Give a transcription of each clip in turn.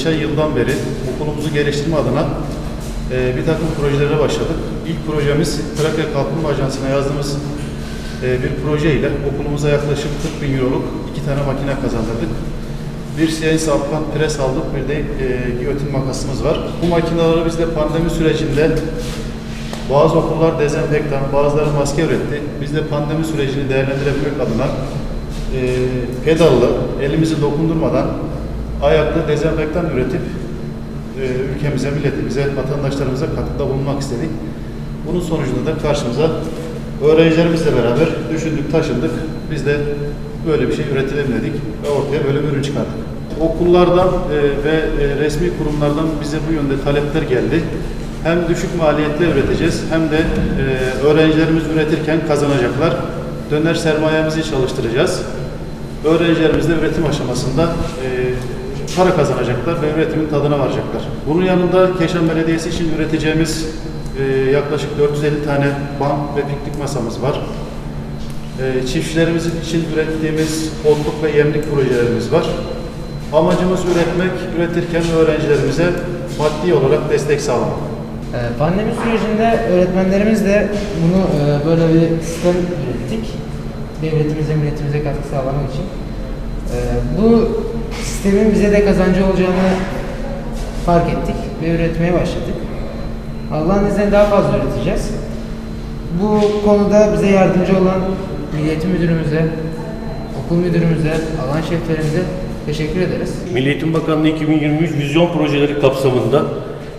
geçen yıldan beri okulumuzu geliştirme adına e, bir takım projelere başladık. İlk projemiz Trakya Kalkınma Ajansı'na yazdığımız e, bir proje ile okulumuza yaklaşık 40 bin euroluk iki tane makine kazandırdık. Bir CNC Alpan pres aldık, bir de e, giyotin makasımız var. Bu makineleri biz de pandemi sürecinde bazı okullar dezenfektan, bazıları maske üretti. Biz de pandemi sürecini değerlendirebilmek adına e, pedallı, elimizi dokundurmadan ayaklı dezenfektan üretip e, ülkemize, milletimize, vatandaşlarımıza katkıda bulunmak istedik. Bunun sonucunda da karşımıza öğrencilerimizle beraber düşündük, taşındık. Biz de böyle bir şey üretelim dedik ve ortaya böyle bir ürün çıkardık. Okullardan e, ve e, resmi kurumlardan bize bu yönde talepler geldi. Hem düşük maliyetle üreteceğiz hem de e, öğrencilerimiz üretirken kazanacaklar. Döner sermayemizi çalıştıracağız. Öğrencilerimiz de üretim aşamasında e, para kazanacaklar ve üretimin tadına varacaklar. Bunun yanında Keşan Belediyesi için üreteceğimiz e, yaklaşık 450 tane bank ve piknik masamız var. E, çiftçilerimizin için ürettiğimiz otluk ve yemlik projelerimiz var. Amacımız üretmek, üretirken öğrencilerimize maddi olarak destek sağlamak. Ee, Pandemi sürecinde öğretmenlerimiz de bunu e, böyle bir sistem ürettik. Devletimize, milletimize katkı sağlamak için. Ee, Bu sistemin bize de kazancı olacağını fark ettik ve üretmeye başladık. Allah'ın izniyle daha fazla üreteceğiz. Bu konuda bize yardımcı olan Milliyetin Müdürümüze, okul müdürümüze, alan şeflerimize teşekkür ederiz. Milli Eğitim Bakanlığı 2023 vizyon projeleri kapsamında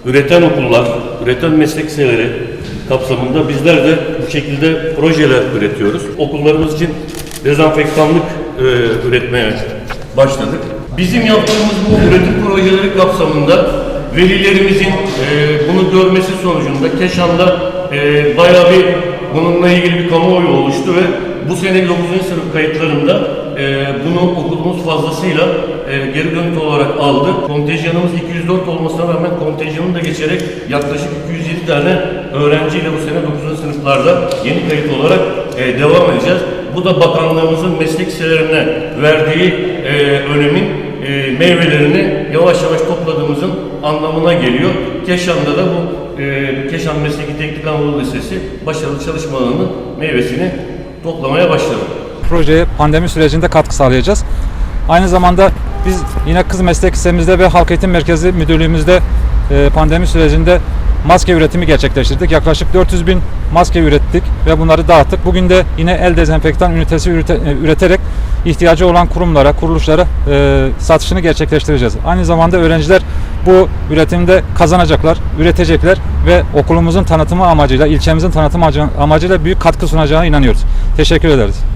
üreten okullar, üreten meslek kapsamında bizler de bu şekilde projeler üretiyoruz. Okullarımız için dezenfektanlık e, üretmeye başladık. Bizim yaptığımız bu üretim projeleri kapsamında velilerimizin e, bunu görmesi sonucunda Keşan'da e, bayağı bir bununla ilgili bir kamuoyu oluştu ve bu sene 9. sınıf kayıtlarında e, bunu okulumuz fazlasıyla e, geri dönüt olarak aldı. Kontenjanımız 204 olmasına rağmen kontenjanını da geçerek yaklaşık 207 tane öğrenciyle bu sene 9. sınıflarda yeni kayıt olarak e, devam edeceğiz. Bu da bakanlığımızın meslek verdiği e, önemin e, meyvelerini yavaş yavaş topladığımızın anlamına geliyor. Keşan'da da bu e, Keşan Mesleki Teknik Anadolu Lisesi başarılı çalışmalarının meyvesini toplamaya başladı. projeye pandemi sürecinde katkı sağlayacağız. Aynı zamanda biz yine kız meslek lisemizde ve Halk Eğitim Merkezi Müdürlüğümüzde pandemi sürecinde maske üretimi gerçekleştirdik. Yaklaşık 400 bin maske ürettik ve bunları dağıttık. Bugün de yine el dezenfektan ünitesi e, üreterek ihtiyacı olan kurumlara, kuruluşlara e, satışını gerçekleştireceğiz. Aynı zamanda öğrenciler bu üretimde kazanacaklar, üretecekler ve okulumuzun tanıtımı amacıyla, ilçemizin tanıtımı amacıyla büyük katkı sunacağına inanıyoruz. Teşekkür ederiz.